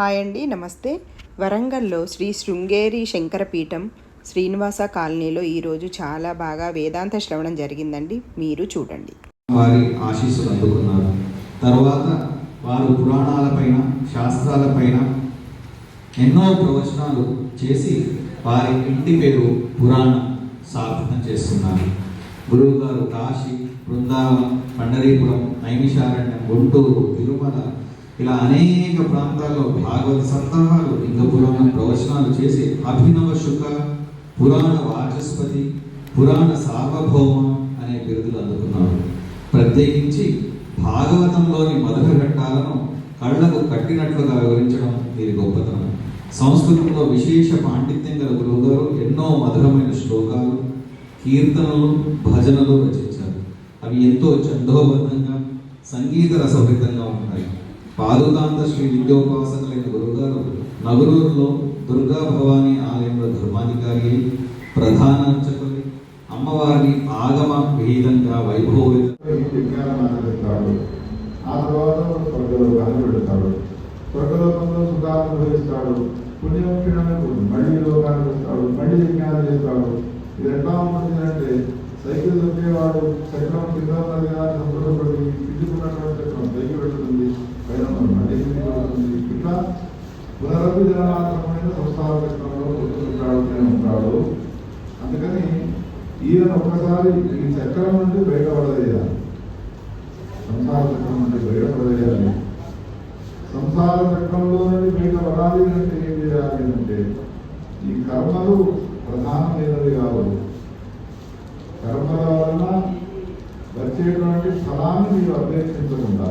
Hi అండి నమస్తే. వరంగల్లో శ్రీ శృంగేరి శంకరపీఠం శ్రీనివాస కాలనీలో ఈరోజు చాలా బాగా వేదాంత శ్రవణం జరిగిందండి. మీరు చూడండి. వారి ఆశీస్సులు అందుకున్నారు. తర్వాత వారు పురాణాలపైన శాస్త్రాలపైన ఎన్నో ప్రవచనాలు చేసి వారి ఇంటి పేరు పురాణం సార్థకం చేస్తున్నారు. గురువుగారు కాశీ బృందావనం పండరీపురం నైమిషారణ్యం గుంటూరు తిరుమల ఇలా అనేక ప్రాంతాల్లో భాగవత సప్తాహాలు ఇంకా పురాణ ప్రవచనాలు చేసి అభినవ శుక పురాణ వాచస్పతి పురాణ సార్వభౌమ అనే బిరుదులు అందుకున్నారు. ప్రత్యేకించి భాగవతంలోని మధుర ఘట్టాలను కళ్ళకు కట్టినట్లుగా వివరించడం వీరి గొప్పతనం. సంస్కృతంలో విశేష పాండిత్యం గల గురువుగారు ఎన్నో మధురమైన శ్లోకాలు కీర్తనలు భజనలు రచించారు. అవి ఎంతో చందోబద్ధంగా సంగీత రసభరితంగా ఉంటాయి. పాదుకాంత శ్రీ విద్యోపాసకులైన గురుగారు నగరూరులో దుర్గా భవానీ ఆలయంలో ధర్మాధికారి ప్రధాన అర్చకులు అమ్మవారిని ఆగమ విహితంగా వైభవిత ఆ తర్వాత స్వర్గలోకాన్ని పెడతాడు స్వర్గలోకంలో సుఖాన్ని అనుభవిస్తాడు పుణ్యముఖినకు మళ్ళీ లోకానికి వస్తాడు. మళ్ళీ విజ్ఞానం చేస్తాడు. ఇది ఎట్లా ఉంటుంది అంటే సైకిల్ దొరికేవాడు చక్రం కింద ఉన్నది కానీ సంతోషపడి కిందుకున్నటువంటి చక్రం పైన ఇట్లా పునరపి జనమాత్రమైన సంస్థాన చక్రంలో ఉంటాడు అందుకని ఈయన ఒక్కసారి ఈ చక్రం నుండి బయటపడదేయాలి సంసార చక్రం నుండి బయటపడదేయాలి సంసార చక్రంలో నుండి బయటపడాలి అంటే ఏం చేయాలి అంటే ఈ కర్మలు ప్రధానమైనవి కావు. కర్మల వలన వచ్చేటువంటి ఫలాన్ని మీరు అభ్యర్థించకుండా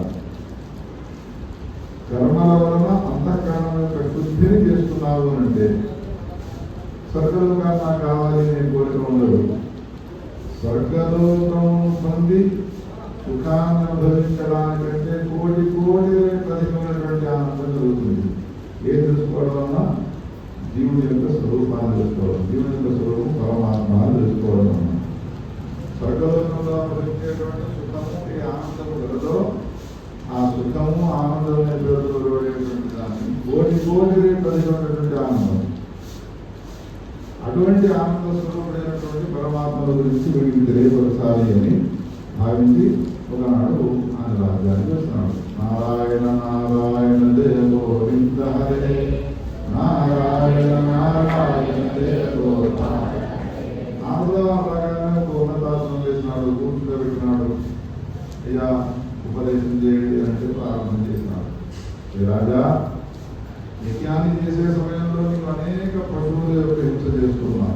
కర్మల వలన అంతఃకరణ యొక్క శుద్ధిని చేస్తున్నావు అంటే స్వర్గలోకం నాకు కావాలి అనే కోరిక ఉండదు. స్వర్గలోకం పొంది సుఖాన్ని అనుభవించడానికంటే కోటి కోటి ప్రతిమైనటువంటి ఆనందం కలుగుతుంది ఏం తెలుసుకోవడం వలన జీవుని యొక్క స్వరూపాన్ని తెలుసుకోవడం జీవుని యొక్క స్వరూపం పరమాత్మ అని తెలుసుకోవడం వలన స్వర్గలోకంలో అనుభవించేటువంటి సుఖము ఏ ఆనందం కలదో ఆ సుఖము ఆనందం అనేటువంటి దాన్ని కోటి కోటి ప్రతిమైనటువంటి ఆనందం నుంచి ఆనంద స్వరూపుడైనటువంటి పరమాత్మ గురించి వీడికి తెలియపరచాలి అని భావించి ఒకనాడు ఆయన రాజ్యానికి వస్తున్నాడు. నారాయణ నారాయణ దేవో వింద హరే. నారాయణ నారాయణ దేవో ఆనందరాగానే ఒక ఉన్నతాసనం చేసినాడు కూర్చోబెట్టినాడు అయ్యా ఉపదేశం చేయండి అంటే ప్రారంభం చేసినాడు. రాజా యజ్ఞాన్ని చేసే సమయంలో నీవు అనేక పశువుల యొక్క హింస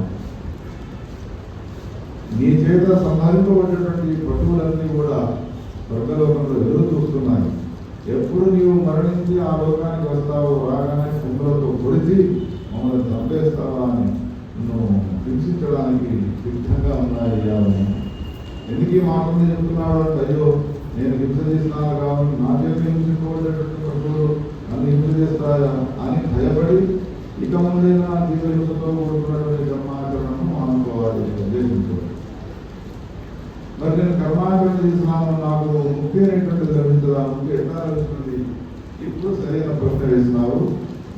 నీ చేత సంహరింపబడినటువంటి పశువులన్నీ కూడా స్వర్గలోకంలో ఎదురు చూస్తున్నాయి. ఎప్పుడు నీవు మరణించి ఆ లోకానికి వస్తావో రాగానే కుండలతో పొడిచి మమ్మల్ని చంపేస్తావా అని నిన్ను హింసించడానికి సిద్ధంగా ఉన్నాయి అని ఎందుకు ఈ మాటలు చెప్తున్నాడు అంటే అయ్యో నేను హింస చేసినాను కాబట్టి నా చేత హింసించబడేటువంటి పశువులు నన్ను హింస చేస్తాయా అని భయపడి ఇక ముందైనా జీవ కూడుకున్నటువంటి కర్మాచరణను అనుకోవాలి ఉద్దేశించుకోవాలి మరి నేను కర్మాచరణ చేసినాను నాకు ముక్తి అనేటువంటిది లభించదా? ముక్తి ఎట్లా లభిస్తుంది. ఇప్పుడు సరైన ప్రశ్న వేసినావు.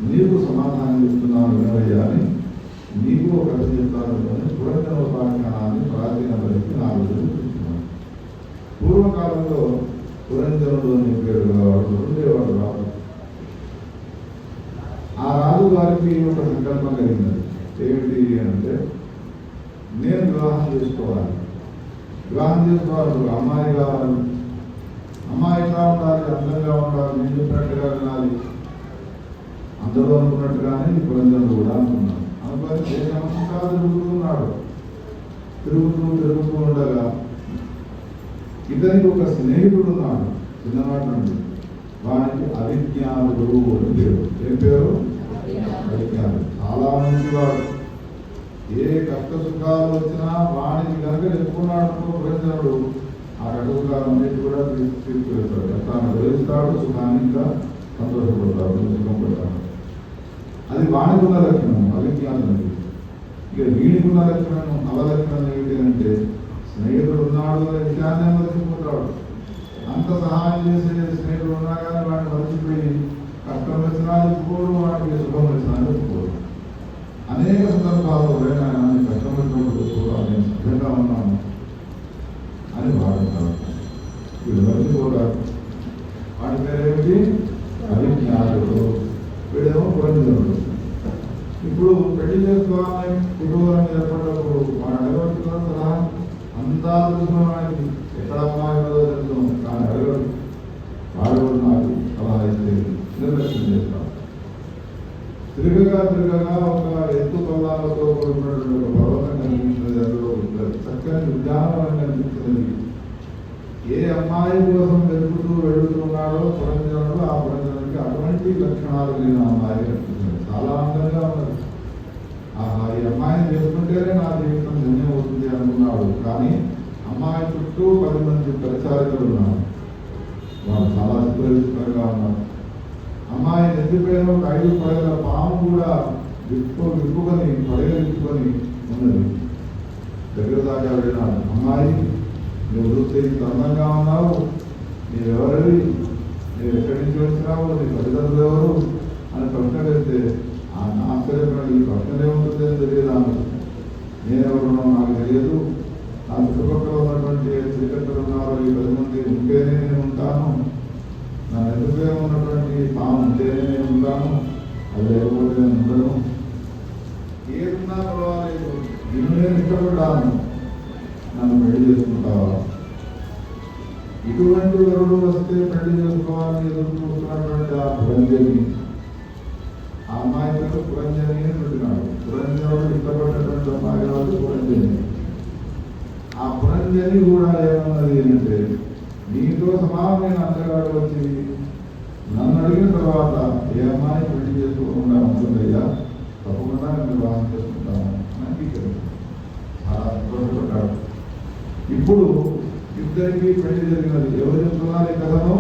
నీకు సమాధానం ఇస్తున్నాను వినవయ్యా అని నీకు ఒక కథ చెప్తాను అని పురంజన ఉపాఖ్యానాన్ని ప్రాచీన పరిస్థితి నా రోజులు పూర్వకాలంలో పురంజనుడు అని పేరు గలవాడు ఉండేవాడు రాజు రాహు గారికి ఒక సంకల్పం కలిగినది. ఏమిటి అంటే నేను వివాహం చేసుకోవాలి. వివాహం చేసుకోవాలి. ఒక అమ్మాయి కావాలి. అమ్మాయి ఎట్లా ఉండాలి? అందంగా ఉండాలి. నేను చెప్పినట్టుగా వినాలి. అందరూ అనుకున్నట్టుగానే ఈ పురంజనుడు కూడా అనుకున్నాడు అనుకుని దేశమంతా తిరుగుతున్నాడు తిరుగుతూ తిరుగుతూ ఉండగా ఇతనికి ఒక స్నేహితుడు ఉన్నాడు. చిన్నవాడు నుండి. వానికి అవిజ్ఞానుడు అని పేరు. ఏం పేరు? పెట్టాడు. చాలా మంచివాడు. ఏ కష్ట సుఖాలు వచ్చినా వానికి కనుక చెప్పుకున్నాడు ప్రజలు ఆ కష్ట సుఖాలన్నిటి కూడా తీసుకువెళ్తాడు కష్టాన్ని గ్రహిస్తాడు సుఖాన్ని ఇంకా సంతోషపడతాడు సుఖం పడతాడు. అది వానికి ఉన్న లక్షణం. అవిజ్ఞానులకి ఇక వీడికి ఉన్న లక్షణం అవలక్షణం ఏమిటి అంటే స్నేహితుడు ఉన్నాడు అనే విషయాన్ని మర్చిపోతాడు. అంత సహాయం చేసే స్నేహితుడు ఉన్నా కానీ వాడిని మర్చిపోయి కష్టం వచ్చినా చెప్పుకోడు వాడికి సుఖం వచ్చినా చెప్పుకోడు అనేక సందర్భాల్లో ఎవరైనా కష్టం వచ్చినప్పుడు చెప్పుకోవడం నేను సిద్ధంగా ఉన్నాను అని వాడుతారు వీళ్ళెవరిని కూడా వాడి పేరేమిటి అవిజ్ఞాతుడు వీడేమో పురంజనుడు ఇప్పుడు పెళ్ళి చేసుకోవాలని కుటుంబాన్ని ఏర్పడినప్పుడు వాడు అడగవలసిన కదా అంతా తెలుసుకోవడానికి ఎక్కడ అమ్మాయి తెలుసు కానీ అడగడు వాడు నాకు సలహా ఇస్తే నిర్లక్ష్యం చేస్తాం తిరగగా తిరగగా ఒక ఎత్తు పల్లాలతో కూడినటువంటి ఒక పర్వతం కనిపించింది అందులో ఒక చక్కని ఉద్యానవనం కనిపించింది ఏ అమ్మాయి కోసం వెతుకుతూ వెళుతున్నాడో పురంజనుడు ఆ పురంజనుడికి అటువంటి లక్షణాలు లేని అమ్మాయి కనిపిస్తుంది చాలా అందంగా ఉన్నది ఆహా ఈ అమ్మాయిని చేసుకుంటేనే నా జీవితం ధన్యం అవుతుంది అనుకున్నాడు కానీ అమ్మాయి చుట్టూ పది మంది పరిచారికలు ఉన్నారు వాళ్ళు చాలా సుపరిచితంగా ఉన్నారు అమ్మాయి నెత్తిపైన ఒక ఐదు పడగల పాము కూడా విప్పు విప్పుకొని పడగ విప్పుకొని ఉన్నది. దగ్గర దాకా వెళ్ళినాడు. అమ్మాయి నువ్వు చూస్తే ఇంత అందంగా ఉన్నావు. నీవెవరివి? నేను ఎక్కడి నుంచి వచ్చినావు? నీ తల్లిదండ్రులు ఎవరు? అని ప్రశ్న వేస్తే ఆ ఆశ్చర్యపడి ఈ ప్రశ్నలే ఉంటుందని తెలియదు ఆమె నేనెవరున్నావు నాకు తెలియదు. నా చుట్టుపక్కల ఉన్నటువంటి శ్రీకట్టలు ఉన్నారు ఈ పది మంది ఉంటేనే నేను ఉంటాను నా ఎదురుగా ఉన్నటువంటి పాము ఉంటేనే నేను ఉంటాను అది లేకపోతే నేను ఉండను ఏదున్నా పర్వాలేదు నిన్ను నన్ను పెళ్ళి చేసుకుంటావా? ఇటువంటి ఎవరు వస్తే పెళ్ళి చేసుకోవాలని ఎదురు చూస్తున్నటువంటి ఆ పురంజని ఆ అమ్మాయి పేరు పురంజని అని పెట్టినాడు. పురంజనుడు ఇష్టపడినటువంటి అమ్మాయి వాళ్ళు పురంజని. ఆ పురంజని కూడా ఏమన్నది ఏంటంటే నీతో సమానమైన అందగాడు వచ్చి నన్ను అడిగిన తర్వాత ఏ అమ్మాయి పెళ్ళి చేసుకోకుండా ఉంటుందయ్యా? తప్పకుండా నేను వివాహం చేసుకుంటాను అని అంగీకరించాను చాలా సంతోషపడ్డాడు ఇప్పుడు ఇద్దరికి పెళ్ళి జరిగినది ఎవరు చెప్తున్నారు కథను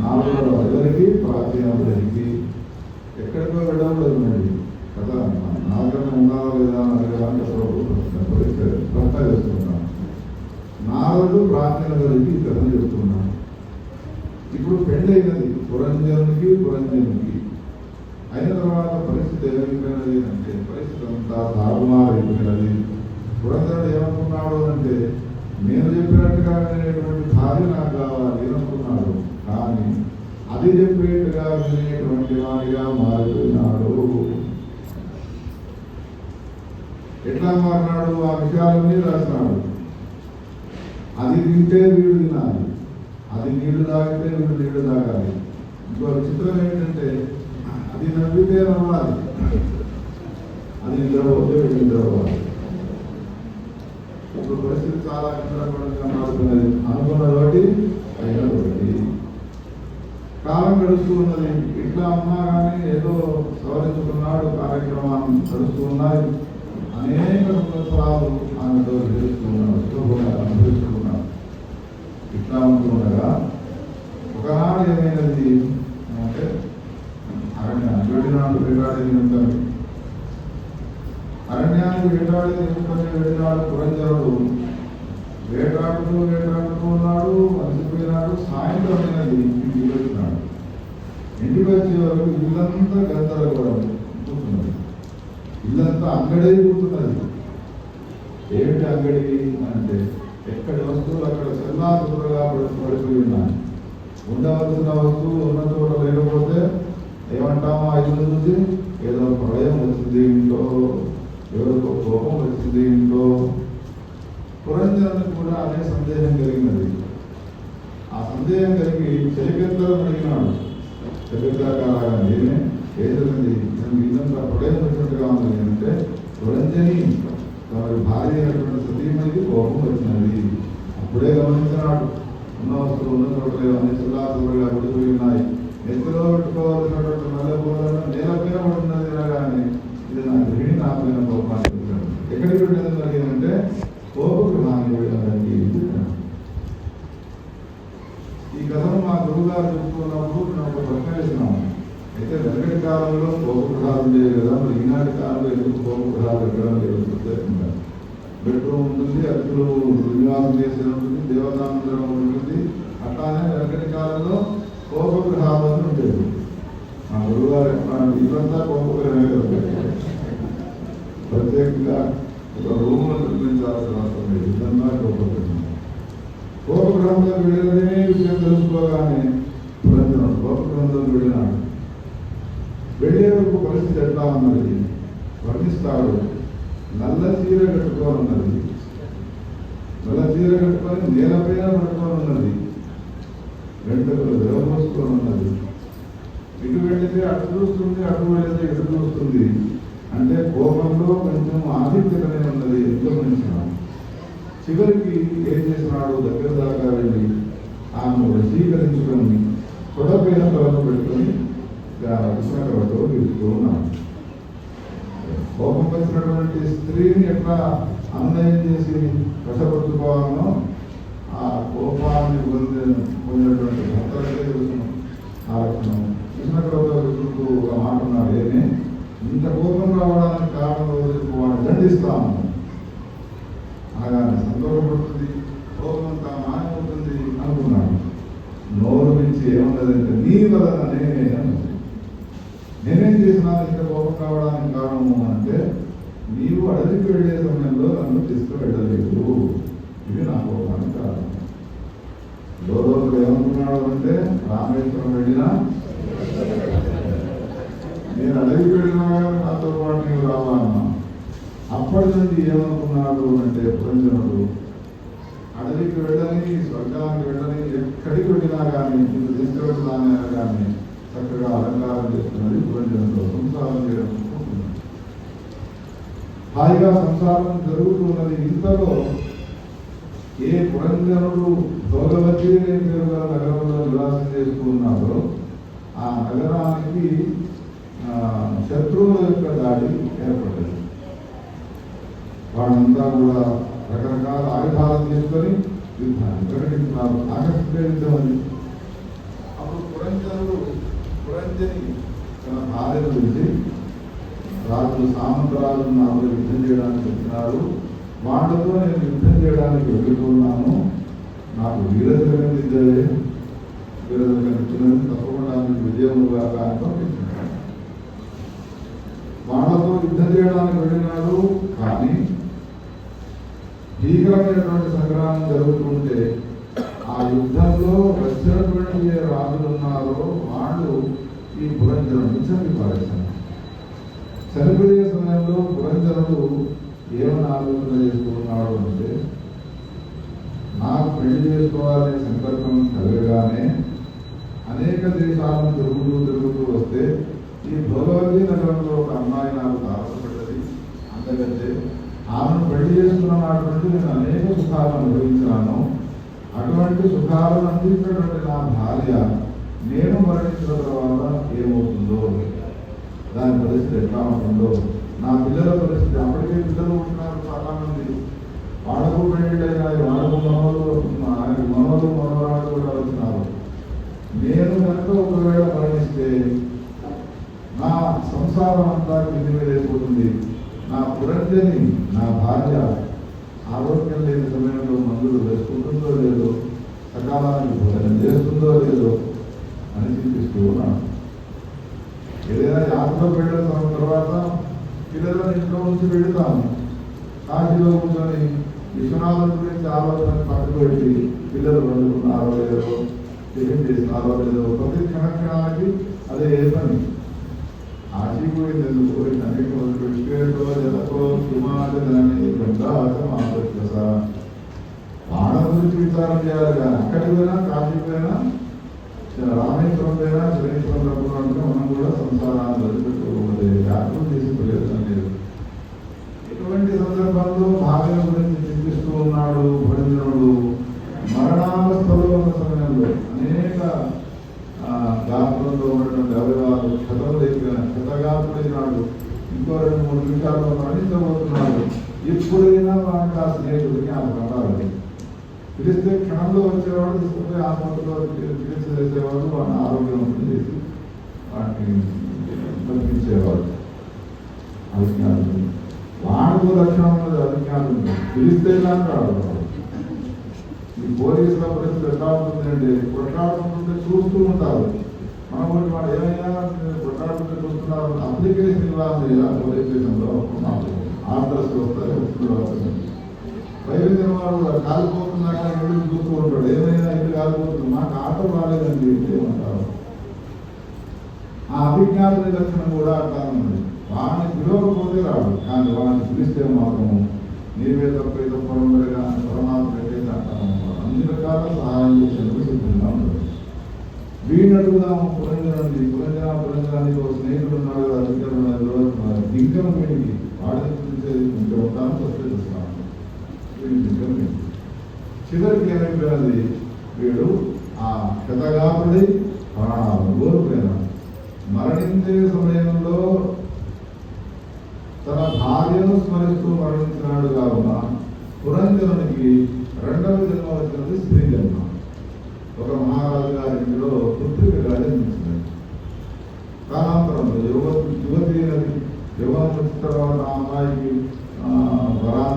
నాలుగు ఎవరికి? ప్రాచీనకి ఎక్కడికో వెళ్ళడం మళ్ళీ కదా నాలుగనే ఉండాలా లేదా అని అడగడానికి ప్రభు చేస్తున్నాను నాలుగు ప్రాచీనుడికి ఈ కథను చెప్తున్నాను ఇప్పుడు పెళ్ళి అయినది పురంజనునికి పురంజనునికి అయిన తర్వాత పరిస్థితి ఏమైపోయినది అంటే పరిస్థితి అంతా పురంజనుడు ఏమనుకున్నాడు అంటే నేను చెప్పినట్టుగా వినేటువంటి భార్య నాకు కావాలి అనుకున్నాడు కానీ అది చెప్పేట్టుగా వినేటువంటి వాడిగా మారిపోయినాడు ఎట్లా మారినాడు ఆ విషయాలన్నీ రాసినాడు. అది తింటే వీడు తినాలి. అది నీళ్ళు తాగితే వీడు నీళ్ళు తాగాలి. ఇంకో చిత్రం ఏంటంటే అది నవ్వితే నవ్వాలి. అది నిద్రపోతే వీడు నిద్రపోవాలి. ఇప్పుడు పరిస్థితి చాలా గందరగోళంగా మారుతున్నది. అనుకున్న ఒకటి అయిన ఒకటి కాలం గడుస్తూ ఉన్నది. ఇట్లా ఉన్నా కానీ ఏదో సవరించుకున్నాడు. కార్యక్రమాన్ని నడుస్తూ ఉన్నాయి. అనేక సంవత్సరాలు ఆమెతో చేస్తున్నాడు శుభంగా అనుభవిస్తున్నాడు ఇట్లా ఉంటుండగా ఒకనాడు ఏమైనది అంటే అరణ్య వెళ్ళినాడు వేటాడే నిమిత్తం అరణ్యానికి వేటాడే నిమిత్తం వెళ్ళినాడు పురంజనుడు వేటాడుతూ వేటాడుతూ ఉన్నాడు అలసిపోయినాడు సాయంత్రం అయినది ఇంటికి వచ్చినాడు. ఇంటికి వచ్చే వరకు ఇల్లంతా గందరగోళం కూర్చున్నది అంగడే కూర్చున్నది ఏమిటి అంగడి? అంటే ఎక్కడి వస్తువులు అక్కడ చెల్లాచుగా పడిపోయి ఉన్నాయి ఉండవలసిన వస్తువు ఉన్న చోట లేకపోతే ఏమంటామో ఐదు చూసి ఏదో ప్రళయం వచ్చింది ఇంట్లో ఎవరికో కోపం వచ్చింది ఇంట్లో. పురంజనునికి కూడా అదే సందేహం కలిగినది. ఆ సందేహం కలిగి చెలికెత్తరం అడిగినాడు. చెలికెత్తరాగా నేనే జరిగింది నేను ఇదంతా ప్రళయం ఉంది అంటే పురంజని వారి భార్య అయినటువంటి సతీమణికి కోపం వచ్చినది అప్పుడే గమనించినాడు ఉన్న వస్తువులు ఉన్న చోట్ల అన్ని చిల్లాసులుగా పడిపోయి ఉన్నాయి నెత్తిలో పెట్టుకోవాల్సినటువంటి నల్లబోలను నేలపైన పడుతున్నది కానీ ఇది నా గృహిణి నా పైన కోపాన్ని పెట్టాడు ఎక్కడికి వెళ్ళడం జరిగిందంటే కోపకు గృహాన్ని వెళ్ళడానికి ఈ కథను మా గురువు గారు చెప్పుకున్నప్పుడు నేను ఒక ప్రశ్న వేసినాము అయితే వెనకటి కాలంలో కోప ఉండేవి కదా మరి ఈనాటి కాలంలో ఎందుకు కోప ఎక్కడం లేదు? ప్రత్యేకంగా బెడ్రూమ్ ఉంటుంది అతులు నివాసం చేసే ఉంటుంది దేవతామందిరం ఉంటుంది. అట్లానే వెనకటి కాలంలో కోప అని ఉండేవి మా గురువుగారు ఇల్లంతా కోపకరమే కదా. ప్రత్యేకంగా ఒక రూమ్ నిర్మించాల్సిన అవసరం లేదు ఇదంతా కోపకరం కోపగ్రహంలో వెళ్ళడమే విషయం తెలుసుకోగానే పురంజనుడు కోపగ్రహంలో వెళ్ళినాడు వెళ్ళే వరకు పరిస్థితి ఎట్లా ఉన్నది? వర్ణిస్తాడు నల్ల చీర కట్టుకోనున్నది. నల్ల చీర కట్టుకొని నేలపైన పడుకొని ఉన్నది వెంట్రుకలు ఉన్నది ఇటు వెళితే అటు చూస్తుంది అటు వెళితే ఇటు చూస్తుంది. అంటే కోపంలో కొంచెం ఆధిక్యతనే ఉన్నది ఎంతో మంచిగా. చివరికి ఏం చేసినాడు? దగ్గర దాకా వెళ్ళి ఆమెను వశీకరించుకొని తొడపైన తలకు పెట్టుకొని విశ్వకర్మతో తీస్తూ ఉన్నాడు కోపం వచ్చినటువంటి స్త్రీని ఎట్లా అన్వయం చేసి కష్టపడుకోవాలనో ఆ కోపాన్ని పొంది పొందినటువంటి భర్తలకే తెలుసును ఆ లక్షణం. కృష్ణకర్మతో ఎదుర్కొంటూ ఒక మాట ఉన్నారు ఏమే? ఇంత కోపం రావడానికి కారణం వదిలిపు దండిస్తాము అనగానే సంతోషపడుతుంది కోపం అంతా మాయమవుతుంది అనుకున్నాడు. నోరు నుంచి ఏముండదంటే నీ వలననే అన్నది. నేనేం చేసినా ఇంత కోపం కావడానికి కారణము అంటే నీవు అడవికి వెళ్ళే సమయంలో నన్ను తీసుకువెళ్ళలేదు. ఇది నా కోపానికి కారణం. లోపల ఏమనుకున్నాడు అంటే రామేశ్వరం వెళ్ళినా నేను అడవికి వెళ్ళినా నాతో పాటు నీవు రావాలన్నా అప్పటి నుండి ఏమనుకున్నాడు అంటే పురంజనుడు అడవికి వెళ్ళని స్వర్గానికి వెళ్ళని ఎక్కడికి వెళ్ళినా కానీ నిన్ను తీసుకువెళ్ళినా కానీ చక్కగా అలంకారం చేస్తున్నది పురంజనుడు సంసారం చేయడం హాయిగా సంసారం జరుగుతున్నది ఇంతలో ఏ పురంజనుడు భోగవతి నగరంలో నివాసం చేస్తున్నాడో ఆ నగరానికి ఆ, శత్రువుల యొక్క దాడి ఏర్పడ్డది. వాళ్ళంతా కూడా రకరకాల ఆయుధాలను తీసుకొని యుద్ధాన్ని ప్రకటిస్తున్నారు. ఆకర్షించమని అప్పుడు పురంజనుడు విద్యని తన భార్యను పిలిచి రాజులు సామంతరాజు నాతో యుద్ధం చేయడానికి వచ్చినారు వాళ్ళతో నేను యుద్ధం చేయడానికి వెళ్తున్నాను నాకు వీరతిలకం ఇద్దరే వీరతిలకం ఇచ్చినది తప్పకుండా మీకు విజయం కాక వాళ్ళతో యుద్ధం చేయడానికి వెళ్ళినాడు. కానీ భీకరమైనటువంటి సంగ్రామం జరుగుతుంటే ఆ యుద్ధంలో వచ్చినటువంటి ఏ రాజులు ఉన్నారో వాళ్ళు ఈ పురంజనుడిని చంపి పారేశారు చనిపోయే సమయంలో పురంజనుడు ఏమని ఆలోచన చేసుకున్నాడు అంటే నాకు పెళ్ళి చేసుకోవాలనే సంకల్పం కలగగానే అనేక దేశాలను తిరుగుతూ తిరుగుతూ వస్తే ఈ భోగవతి నగరంలో ఒక అమ్మాయి నాకు తారసపడ్డది. అందుకంటే ఆమెను పెళ్ళి చేసుకున్న నాటి నుండి నేను అనేక సుఖాలను అనుభవించాను. అటువంటి సుఖాలను అందించినటువంటి నా భార్య నేను మరణించిన తర్వాత ఏమవుతుందో దాని పరిస్థితి ఎట్లా ఉంటుందో నా పిల్లల పరిస్థితి అప్పటికే పిల్లలు ఉంటున్నారు చాలా మంది వాళ్ళకు పెళ్ళైనా వాళ్ళకు మనవలు ఆయన మనవలు మనవరాలు కూడా వస్తున్నారు నేను కనుక ఒకవేళ మరణిస్తే నా సంసారం అంతా కింది వెళ్ళిపోతుంది నా పురంజని నా భార్య ఆరోగ్యం లేని సమయంలో మందులు వేసుకుంటుందో లేదో సకాలానికి భోజనం చేస్తుందో లేదో అని చింతిస్తూ ఉన్నాను. ఏదైనా యాత్రలో వెళ్ళిన తర్వాత పిల్లలను ఇంట్లో నుంచి వెళుతాము కాశీలో కూర్చొని విశ్వనాథం గురించి ఆలోచన పక్కకు పెట్టి పిల్లలు వండుకున్నారో లేదో ఏం చేసినారో లేదో ప్రతి క్షణక్షణానికి అదే ఏ పని ఆశిపోయింది ఎందుకు? అనేక విశ్వేటో జలకో హిమాచలని గంగాసం ఆపత్యస వాళ్ళ గురించి విచారం చేయాలి కానీ అక్కడికి పోయినా కాశీకి పోయినా రామేశ్వరం లేదా సురేశ్వరం రఘునంటే మనం కూడా సంసారాన్ని వదిలిపెట్టుకోకూడదు జాగ్రత్త చేసే ప్రయోజనం లేదు. ఎటువంటి సందర్భంలో భార్య గురించి చింతిస్తూ ఉన్నాడు భజనుడు మరణావస్థలో ఉన్న సమయంలో అనేక గాత్రంలో ఉన్నటువంటి అవయవాలు క్షతం లేక క్షతగాత్రుడైనాడు ఇంకో రెండు మూడు నిమిషాల్లో మరణించబోతున్నాడు. ఎప్పుడైనా వాడికి ఆ స్నేహితుడికి జ్ఞాపకం రావాలి పిలిస్తే క్షణంలో వచ్చేవాడు తీసుకుంటే ఆత్మహత్యలో చికిత్స చేసేవాడు వాడిని ఆరోగ్యవంతం చేసి వాటిని బతికించేవాడు అభిజ్ఞానం. వాడికి లక్షణం ఉన్నది అవిజ్ఞానం పిలిస్తే కానీ రాడు ఈ పోలీసుల పరిస్థితి ఎట్లా ఉంటుందండి? కొట్లాడుతుంటే చూస్తూ ఉంటారు. మన కూడా వాడు ఏమైనా కొట్లాడుతుంటే చూస్తున్నారు అప్లికేషన్ ఇవ్వాలి పోలీస్ స్టేషన్లో ఆర్డర్స్ వస్తాయి వస్తువులు వస్తాయి బయలుదేరిన వాడు కాలిపోతున్నాక ఇల్లు చూస్తూ ఉంటాడు ఏమైనా ఇల్లు కాలిపోతుంది. మాకు ఆటో రాలేదండి ఏమంటారు? ఆ అభిజ్ఞాన నిదర్శనం కూడా అట్లా ఉంది. వాడిని పిలవకపోతే రాడు. కానీ వాడిని పిలిస్తే మాత్రము నీవే తప్ప తప్ప ఉండగా పరమాత్మ పెట్టేది అంటాము. అన్ని రకాల సహాయం చేసేందుకు సిద్ధంగా ఉండదు వీడిని అడుగుదాము పురంజనండి పురంజన పురంజనానికి ఒక స్నేహితుడు ఉన్నాడు కదా దగ్గర ఉన్నాడు దిగ్గం వీడికి. వాడిని పిలిచేది ఇంకా ఉంటాను వస్తే చూస్తాను వీడి దిగ్గం వీడికి చివరికి ఏమైపోయినది వీడు ఆ క్షతగాపుడి ప్రాణాలను కోల్పోయినాడు మరణించే సమయంలో తన భార్యను స్మరిస్తూ మరణించినాడు కావున పురంజనునికి రెండవ జన్మ వచ్చినది స్త్రీ జన్మ. ఒక మహారాజు గారి ఇంటిలో పుత్రికగా జన్మించినది కాలాంతరంలో యువ యువతి యువ తర్వాత అమ్మాయికి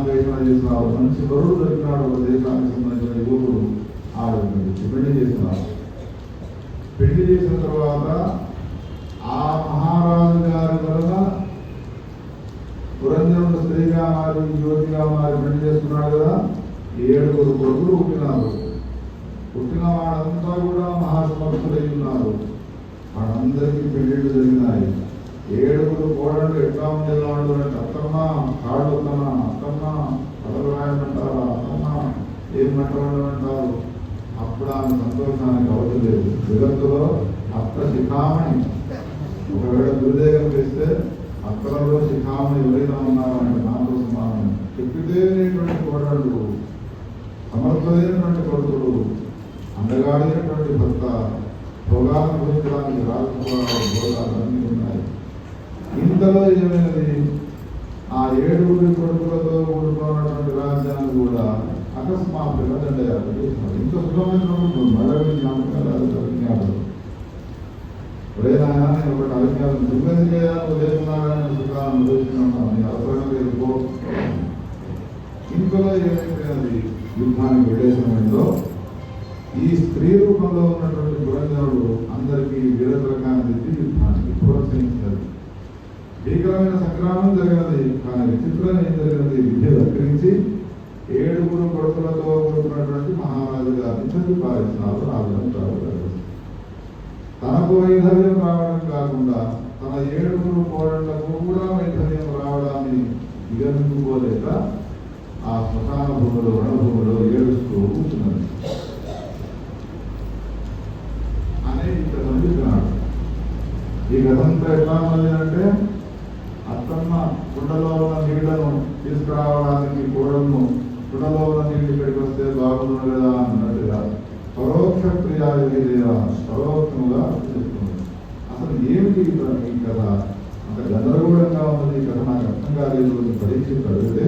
ఆ, చేస్తున్నారు చేసినారు మంచి వరుడు దొరికినాడు ఒక దేశానికి సంబంధించిన యువకుడు ఆ పెళ్ళి చేస్తున్నారు. పెళ్ళి చేసిన తర్వాత ఆ మహారాజు గారి వలన పురంజనుడు స్త్రీగా మారి యువతిగా మారి పెళ్ళి చేసుకున్నాడు కదా ఏడుగురు కొడుకులు పుట్టినారు. పుట్టిన వాడంతా కూడా మహాసమర్థులై ఉన్నారు. వాళ్ళందరికీ పెళ్ళిళ్ళు జరిగినాయి. ఏడుగురు కోడళ్ళు ఎట్లా ఉండేవాళ్ళు అంటే అత్తమ్మా కాళ్ళు వద్దమ్మా అత్తమ్మా పదవి రాయమంటారా ఏం అంటారు అప్పుడు ఆమె సంతోషానికి అవసరం లేదు జగత్తులో అత్త శిఖామణి. ఒకవేళ దుర్దేగం చేస్తే అత్తలలో శిఖామణి ఎవరైనా ఉన్నారంటే నాతో సమానం. చెప్పితేనేటువంటి కోడళ్ళు సమర్థులైనటువంటి కొడుకుడు అండగాడైనటువంటి భర్త భోగాలను గురించడానికి రాజకుమారు భోగాలు అన్నీ ఉన్నాయి. ఇంతలో ఏమైనది ఆ ఏడుగురి కొడుకులతో కూడుకున్నటువంటి రాజ్యాన్ని కూడా అకస్మాత్తుగా దండయాత్ర ఇంత సుఖమైనప్పుడు మరొక జ్ఞాపకాలు అజ్ఞాపకం ఎప్పుడైనా ఒకటి అవిజ్ఞానం దుర్గతి చేయాలని లేకున్నాడని సుఖాలను ఉదయించుకుంటాం నీ అవసరం లేదు పో. ఇంతలో ఏమైపోయినది? యుద్ధానికి వెళ్ళే సమయంలో ఈ స్త్రీ రూపంలో ఉన్నటువంటి గురంజనుడు అందరికీ వీరత్రకాన్ని తెచ్చి యుద్ధానికి ప్రోత్సహించారు భీకరమైన సంగ్రామం జరిగినది కానీ విచిత్రం ఏం జరిగినది విద్య వక్రించి ఏడుగురు కొడుకులతో కూడుకున్నటువంటి మహారాజు గారిని చదివిపాలిస్తున్నారు రాజు తనకు వైధవ్యం రావడం కాకుండా తన ఏడుగురు కోడళ్ళకు కూడా వైధవ్యం రావడాన్ని దిగమింగుకోలేక ఆ శ్మశాన భూములు రణభూమిలో ఏడుస్తూ కూర్చున్నది అనే ఇంతమంది చెప్తున్నాడు ఈ కథంతా ఎట్లా ఉన్నది అంటే అత్తమ్మ కుండలో ఉన్న నీళ్ళను తీసుకురావడానికి కోడలను కుండలో నీళ్ళు ఇక్కడికి వస్తే బాగుండు కదా అన్నట్టుగా పరోక్ష క్రియాది లేదా పరోక్షముగా చెప్తుంది అసలు ఏమిటి ఈ కథ- అంత గందరగోళంగా ఉన్నది ఈ కథ నాకు అర్థం కాలేదు పరీక్ష అడిగితే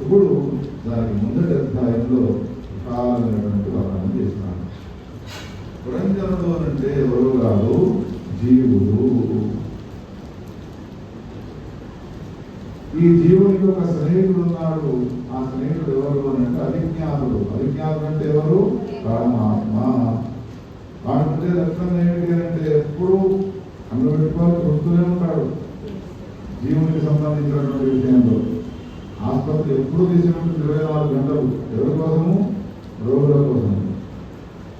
ఇప్పుడు దానికి ముందటి అధ్యాయంలో విశాలమైనటువంటి వర్ణన చేస్తున్నాను పురంజనుడు అంటే ఎవరు కాదు జీవుడు ఈ జీవునికి ఒక అన్నాడు ఆ స్నేహితుడు ఎవరు అని అంటే అవిజ్ఞాతుడు అవిజ్ఞాతుడు అంటే ఎవరు? పరమాత్మ. వాడుకుంటే లక్షణం ఏమిటి అంటే ఎప్పుడు అందులో పెట్టుకోవాలి చూస్తూనే ఉంటాడు. జీవునికి సంబంధించినటువంటి విషయంలో ఆసుపత్రి ఎప్పుడు తీసినప్పుడు ఇరవై నాలుగు గంటలు ఎవరి కోసము రోగుల కోసం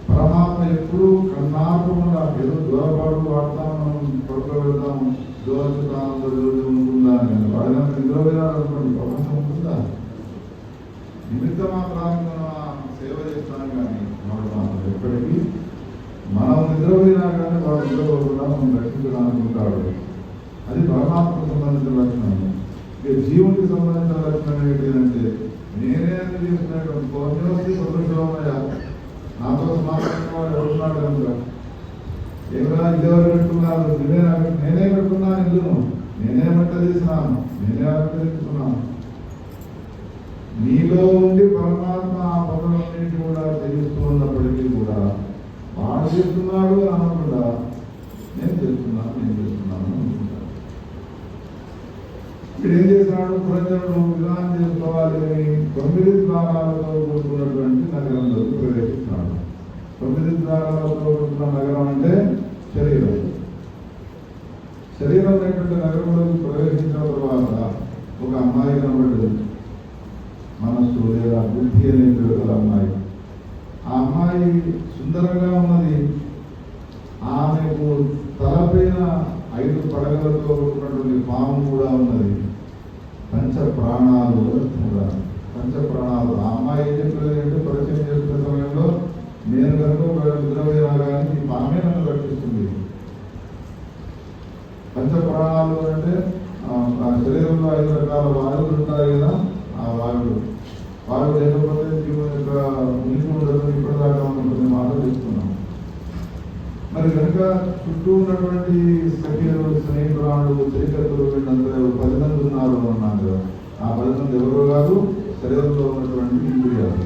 పరమాత్మ ఎప్పుడు కన్నార్పకుండా ఏదో దూరపాటు వాడతాం మనం పడుకో వెళ్తాము దూరచుతాము ఉంటుందా అని వాడిన నిద్రపోయాలనుకోండి ప్రపంచం ఉంటుందా నిమిత్త మాత్రానికి మనం ఆ సేవ చేస్తాం కానీ వాడు మాత్రం ఎప్పటికీ మనం నిద్రపోయినా కానీ వాడు నిద్రపోకుండా మనం రక్షించడానికి అది పరమాత్మకు సంబంధించిన లక్షణము ఇక జీవునికి సంబంధించిన లక్షణం ఏంటంటే నేనే చేసినటువంటి తీసుకునేటువంటి పౌర్ణమికి నాతో సమాధానం వాడు ఎవరున్నాడు కనుక? ఏమైనా ఇదెవరు పెట్టుకున్నారు నువ్వే నేనే పెట్టుకున్నాను ఇల్లును నేనే మంట తీసినాను నేనే అలంకరించుకున్నాను నీలో ఉండి పరమాత్మ ఆ పనులన్నింటి కూడా తెలుస్తున్నప్పటికీ కూడా నాకు చేస్తున్నాడు అని అనకుండా నేను చేస్తున్నాను నేను చేస్తున్నాను అనుకుంటాను ఇక్కడ ఏం చేస్తున్నాడు? ప్రజలను విధానం చేసుకోవాలి అని తొమ్మిది ద్వారాలతో కూడుకున్నటువంటి నగరంలోకి ప్రవేశిస్తున్నాడు. తొమ్మిది ద్వారాలతో కూడుకున్న నగరం అంటే శరీరం. శరీరం అనేటువంటి నగరంలోకి ప్రవేశించిన తర్వాత ఒక అమ్మాయి కనబడింది. మనస్సు లేదా బుద్ధి అనేటువంటి అమ్మాయి. ఆ అమ్మాయి సుందరంగా ఉన్నది. ఆమెకు తలపైన ఐదు పడగలతో ఉన్నటువంటి పాము కూడా ఉన్నది. పంచ ప్రాణాలు పంచ ప్రాణాలు. ఆ అమ్మాయి ఏం చెప్పలేదు అంటే పరిచయం చేస్తున్న సమయంలో నేను కనుక ఒక నిద్రపోయినా రాగానే ఈ పామే నన్ను రక్షిస్తుంది. పంచ ప్రాణాలు అంటే శరీరంలో ఐదు రకాల వాయువులు ఉంటాయి కదా ఆ వాయువులు. వాయువు లేకపోతే జీవనం ఉండదు ఇప్పటిదాకా మనం మాటలు తీసుకున్నాం మరి కనుక చుట్టూ ఉన్నటువంటి సఖ్యులు స్నేహితురాళ్ళు చరిత్రలు వీళ్ళందరూ పది మంది ఉన్నారు అన్నాను కదా. ఆ పది మంది ఎవరో కాదు శరీరంలో ఉన్నటువంటి ఇంద్రియాలు.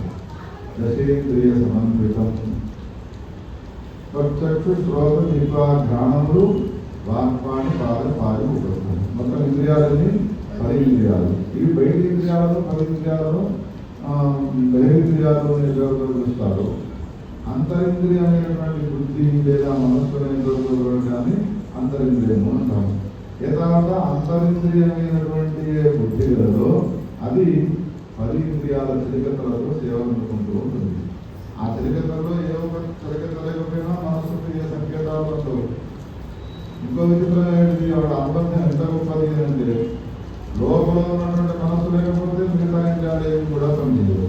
దశేంద్రియ సమన్వితం. చక్షు శ్రోత దీప ఘ్రాణములు వాక్పాణి పాద పాది మొత్తం ఇంద్రియాలని పది ఇంద్రియాలు. ఇవి బయట ఇంద్రియాలను పది ఇంద్రియాలను బహిరింద్రియాలు అనే అంతరింద్రియ అనేటువంటి బుద్ధి లేదా మనస్సు అనేటువంటి కానీ అంతరింద్రియము అంటాము ఏ తర్వాత అంతరింద్రియమైనటువంటి బుద్ధి కలదో అది పది ఇంద్రియాల చిలికతలతో సేవ అందుకుంటూ ఉంటుంది. ఆ చిలికతలో ఏ ఒక చిలికత లేకపోయినా మనస్సుకు ఏ సంకేతాలు ఉండవు. ఇంకో విచిత్రం ఏంటి వాడు అనుబంధం ఎంత గొప్పది అంటే లోపల ఉన్నటువంటి మనసు లేకపోతే మిగతా ఇంద్రియాలు ఏమి కూడా పనిచేయవు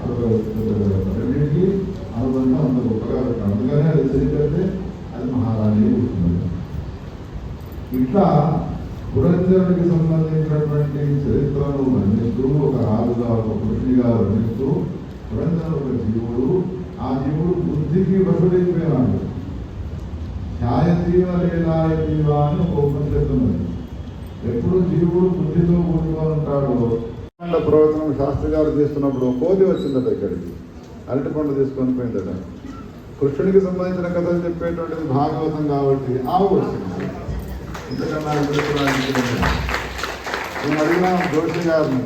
అదొక రెండింటికి అనుబంధం అంత గొప్పగా పెట్టాడు అందుకనే అది తెలియకపోతే అది మహారాణి ఉంటుంది ఇట్లా పురంజరుడికి సంబంధించినటువంటి చరిత్రను వర్ణిస్తూ ఒక రాజుగా ఒక పురుషునిగా వర్ణిస్తూ పురంజరుడు ఒక జీవుడు. ఆ జీవుడు బుద్ధికి వశుడైపోయినాడు. ఛాయతీవ లీలాయతీవ అని ఒక ఉపనిషత్తు ఎప్పుడు జీవుడు బుద్ధితో కూడుకొని ఉంటాడో ప్రవచనం శాస్త్రి గారు చేస్తున్నప్పుడు కోతి వచ్చిందట ఇక్కడికి. అరటి పండు తీసుకొని పోయిందట. కృష్ణుడికి సంబంధించిన కథలు చెప్పేటువంటిది భాగవతం కాబట్టి ఆవు వచ్చింది. ఇంతకన్నా ఎదుర్కోవడానికి జోషి గారిని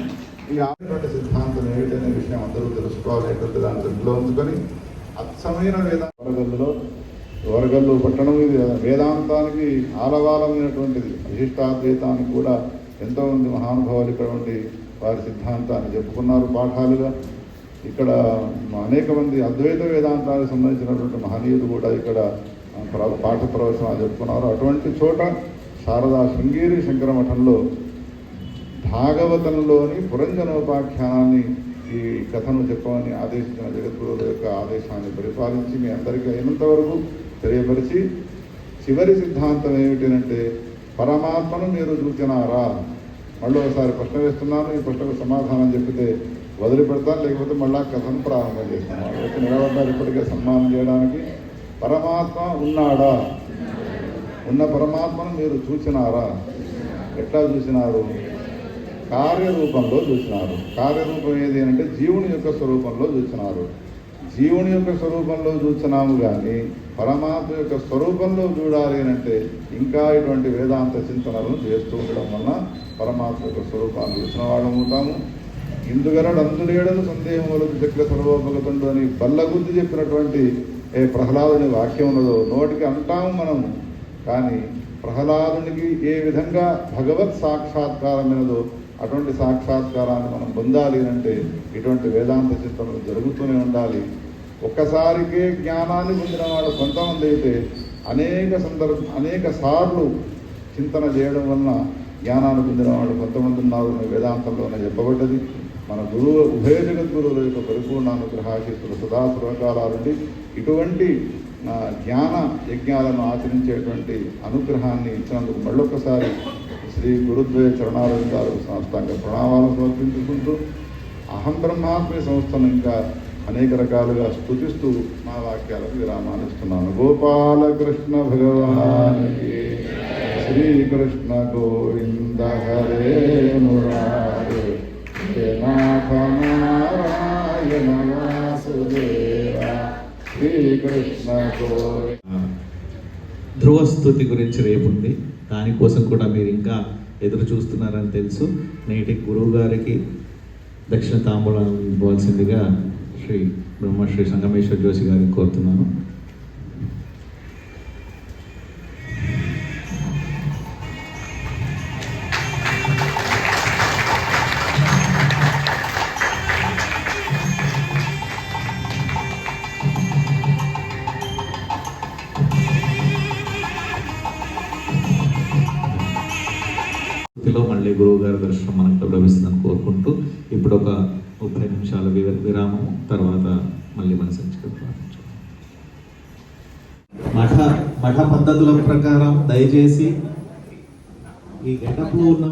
ఈ ఆడినటువంటి సిద్ధాంతం ఏమిటనే విషయం అందరూ తెలుసుకోవాలి ఏంటంటే దాని దృష్టిలో ఉంచుకొని అచ్చమైన వేదాంత వరగల్లులో వరగల్లు పట్టణం ఇది వేదాంతానికి ఆలవాలమైనటువంటిది విశిష్టాద్వైతానికి కూడా ఎంతోమంది మహానుభావులు ఇక్కడ ఉండి వారి సిద్ధాంతాన్ని చెప్పుకున్నారు పాఠాలుగా ఇక్కడ అనేక మంది అద్వైత వేదాంతానికి సంబంధించినటువంటి మహనీయులు కూడా ఇక్కడ పాఠ ప్రవచనాలు చెప్పుకున్నారు అటువంటి చోట శారదా శృంగేరి శంకర మఠంలో భాగవతంలోని పురంజనోపాఖ్యానాన్ని ఈ కథను చెప్పమని ఆదేశించిన జగద్గురువుల యొక్క ఆదేశాన్ని పరిపాలించి మీ అందరికీ అయినంత వరకు తెలియపరిచి చివరి సిద్ధాంతం ఏమిటంటే పరమాత్మను మీరు చూచినారా మళ్ళీ ఒకసారి ప్రశ్న వేస్తున్నాను ఈ ప్రశ్నకు సమాధానం చెప్పితే వదిలిపెడతాను లేకపోతే మళ్ళా కథను ప్రారంభం చేస్తాను. నిలబడ్డారు ఇప్పటికే సన్మానం చేయడానికి. పరమాత్మ ఉన్నాడా? ఉన్న పరమాత్మను మీరు చూసినారా ఎట్లా చూసినారు? కార్యరూపంలో చూసినారు. కార్యరూపం ఏది అంటే జీవుని యొక్క స్వరూపంలో చూసినారు జీవుని యొక్క స్వరూపంలో చూసినాము కానీ పరమాత్మ యొక్క స్వరూపంలో చూడాలి అంటే ఇంకా ఇటువంటి వేదాంత చింతనలను చేస్తూ ఉండడం వలన పరమాత్మ యొక్క స్వరూపాన్ని చూసిన వాళ్ళం ఉంటాము ఇందుగలడు అందులేడను సందేహములకు చక్ర సర్వోపగతుండు అని బల్లగుద్ది చెప్పినటువంటి ఏ ప్రహ్లాదుని వాక్యం ఉన్నదో నోటికి అంటాము మనము. కానీ ప్రహ్లాదునికి ఏ విధంగా భగవత్ సాక్షాత్కారమైనదో అటువంటి సాక్షాత్కారాన్ని మనం పొందాలి అంటే ఇటువంటి వేదాంత చింతనలు జరుగుతూనే ఉండాలి. ఒక్కసారికే జ్ఞానాన్ని పొందిన వాడు కొంతమంది అయితే అనేక సందర్భ అనేక సార్లు చింతన చేయడం వలన జ్ఞానాన్ని పొందిన వాడు కొంతమంది ఉన్నారు వేదాంతంలోనే చెప్పబడ్డది. మన గురువు ఉభయ జగద్గురువుల యొక్క పరిపూర్ణ అనుగ్రహాశీతులు సదా సర్వకాలాలుండి ఇటువంటి నా ధ్యాన యజ్ఞాలను ఆచరించేటువంటి అనుగ్రహాన్ని ఇచ్చినందుకు మళ్ళొక్కసారి శ్రీ గురుద్వయ చరణారంగారు సంస్థంగా ప్రణామాలను సమర్పించుకుంటూ అహం బ్రహ్మాత్మ సంస్థను ఇంకా అనేక రకాలుగా స్థుతిస్తూ మా వాక్యాలకు విరామాన్ని ఇస్తున్నాను. గోపాలకృష్ణ భగవానికి శ్రీకృష్ణ గోవింద హరే మురారే. ధ్రువస్థుతి గురించి రేపు ఉంది దానికోసం కూడా మీరు ఇంకా ఎదురు చూస్తున్నారని తెలుసు. నేటి గురువు గారికి దక్షిణ తాంబూలం ఇవ్వాల్సిందిగా శ్రీ బ్రహ్మశ్రీ సంగమేశ్వర జోషి గారిని కోరుతున్నాను. పఠ పద్ధతుల ప్రకారం దయచేసి ఈ గెటప్లో ఉన్న